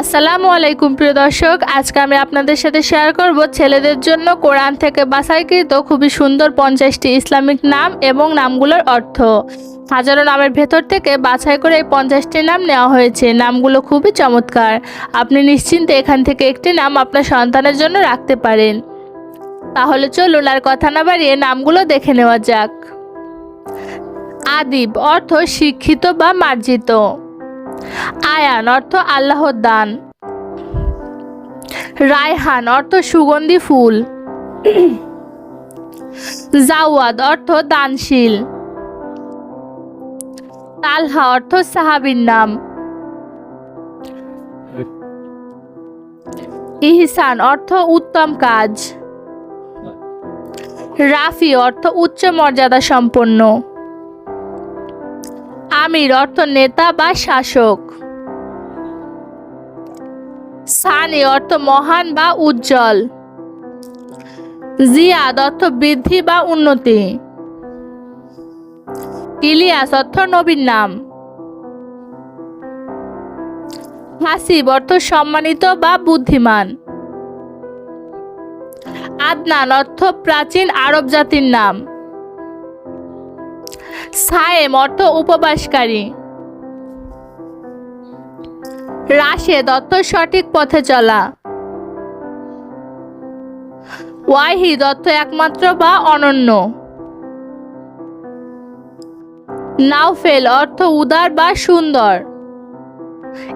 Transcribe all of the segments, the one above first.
আসসালামু আলাইকুম প্রিয় দর্শক, আজকে আমি আপনাদের সাথে শেয়ার করব ছেলেদের জন্য কোরআন থেকে বাছাইকৃত খুবই সুন্দর পঞ্চাশটি ইসলামিক নাম এবং নামগুলোর অর্থ। হাজারো নামের ভেতর থেকে বাছাই করে এই পঞ্চাশটি নাম নেওয়া হয়েছে। নামগুলো খুবই চমৎকার। আপনি নিশ্চিন্তে এখান থেকে একটি নাম আপনার সন্তানের জন্য রাখতে পারেন। তাহলে চলুন আর কথা না বাড়িয়ে নামগুলো দেখে নেওয়া যাক। আদিব অর্থ শিক্ষিত বা মার্জিত। আয়ান অর্থ আল্লাহর দান। রায়হান অর্থ সুগন্ধি ফুল। জাওয়াদ অর্থ দানশীল। তালহা অর্থ সাহাবির নাম। ইহসান অর্থ উত্তম কাজ। রাফি অর্থ উচ্চ মর্যাদা সম্পন্ন। আমির অর্থ নেতা বা শাসক। সানি অর্থ মহান বা উজ্জ্বল। জিয়াদ অর্থ বৃদ্ধি বা উন্নতি। ইলিয়াস অর্থ নবীর নাম। হাসিব অর্থ সম্মানিত বা বুদ্ধিমান। আদনান অর্থ প্রাচীন আরব জাতির নাম। সায়েম অর্থ উপবাসকারী। রাশে দত্ত সঠিক পথে চলা। ওয়াহিদ অর্থ একমাত্র বা অনন্য। নাওফেল অর্থ উদার বা সুন্দর।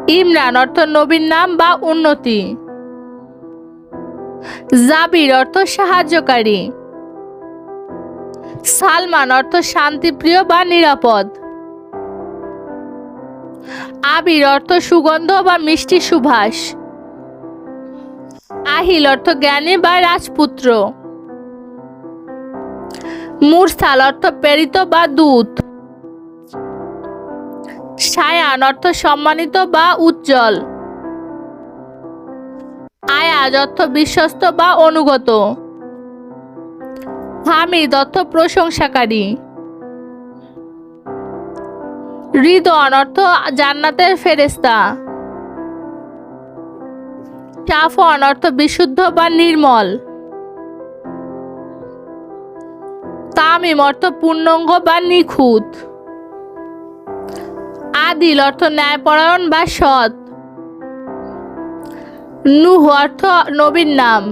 ইমরান অর্থ নবীর নাম বা উন্নতি। জাবির অর্থ সাহায্যকারী। সালমান অর্থ শান্তিপ্রিয় বা নিরাপদ। আবির অর্থ সুগন্ধ বা মিষ্টি সুভাষ। আহিল অর্থ জ্ঞানী বা রাজপুত্র। মুরসাল অর্থ প্রেরিত বা দূত। সায়ান অর্থ সম্মানিত বা উজ্জ্বল। আয়াজ অর্থ বিশ্বস্ত বা অনুগত। হামিদ অর্থ প্রশংসাকারী। হৃদন অর্থ জান্নাতের ফেরেস্তা চাফন অর্থ বিশুদ্ধ বা নির্মল। তামিম অর্থ পূর্ণঙ্গ বা নিখুঁত। আদিল অর্থ ন্যায়পরায়ণ বা সৎ। নুহ অর্থ নবীর নাম।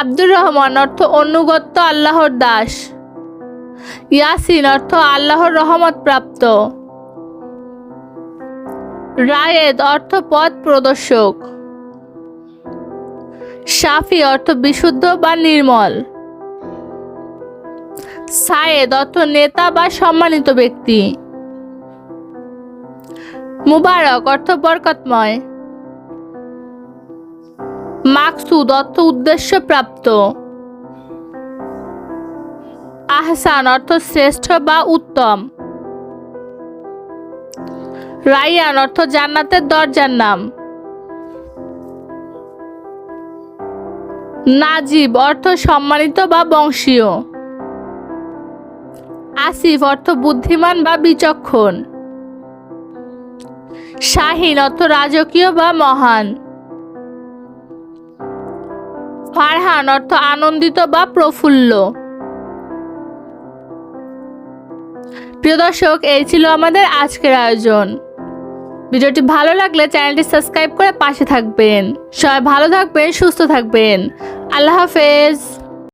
আব্দুর রহমান অর্থ অনুগত্য আল্লাহর দাস। ইয়াসিন অর্থ আল্লাহর রহমত প্রাপ্ত রায়েদ অর্থ পথ প্রদর্শক। সাফি অর্থ বিশুদ্ধ বা নির্মল। সায়েদ অর্থ নেতা বা সম্মানিত ব্যক্তি। মুবারক অর্থ বরকতময়। মাকসুদ অর্থ উদ্দেশ্য প্রাপ্ত আহসান অর্থ শ্রেষ্ঠ বা উত্তম। রাইয়ান অর্থ জান্নাতের দরজার নাম। নাজিব অর্থ সম্মানিত বা বংশীয়। আসিফ অর্থ বুদ্ধিমান বা বিচক্ষণ। শাহিন অর্থ রাজকীয় বা মহান। ফারহান অর্থ আনন্দিত বা প্রফুল্ল। প্রিয় দর্শক, এই ছিল আমাদের আজকের আয়োজন। ভিডিওটি ভালো লাগলে চ্যানেলটি সাবস্ক্রাইব করে পাশে থাকবেন। সবাই ভালো থাকবেন, সুস্থ থাকবেন। আল্লাহ হাফেজ।